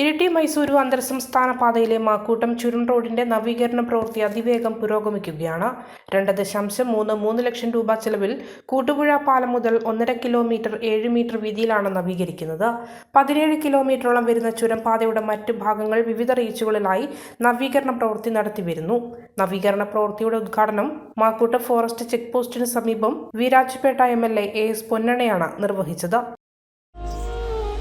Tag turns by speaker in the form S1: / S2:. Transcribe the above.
S1: ഇരിട്ടി മൈസൂരു അന്തർ സംസ്ഥാന പാതയിലെ മാക്കൂട്ടം ചുരം റോഡിന്റെ നവീകരണ പ്രവൃത്തി അതിവേഗം പുരോഗമിക്കുകയാണ്. രണ്ട് ദശാംശം മൂന്ന് മൂന്ന് ലക്ഷം രൂപ ചെലവിൽ കൂട്ടുപുഴ പാലം മുതൽ ഒന്നര കിലോമീറ്റർ ഏഴ് മീറ്റർ വീതിയിലാണ് നവീകരിക്കുന്നത്. പതിനേഴ് കിലോമീറ്ററോളം വരുന്ന ചുരം പാതയുടെ മറ്റ് ഭാഗങ്ങൾ വിവിധ റീച്ചുകളിലായി നവീകരണ പ്രവൃത്തി നടത്തിവരുന്നു നവീകരണ പ്രവൃത്തിയുടെ ഉദ്ഘാടനം മാക്കൂട്ടം ഫോറസ്റ്റ് ചെക്ക് പോസ്റ്റിന് സമീപം Virajpet M L A S പൊന്നണയാണ് നിർവഹിച്ചത്.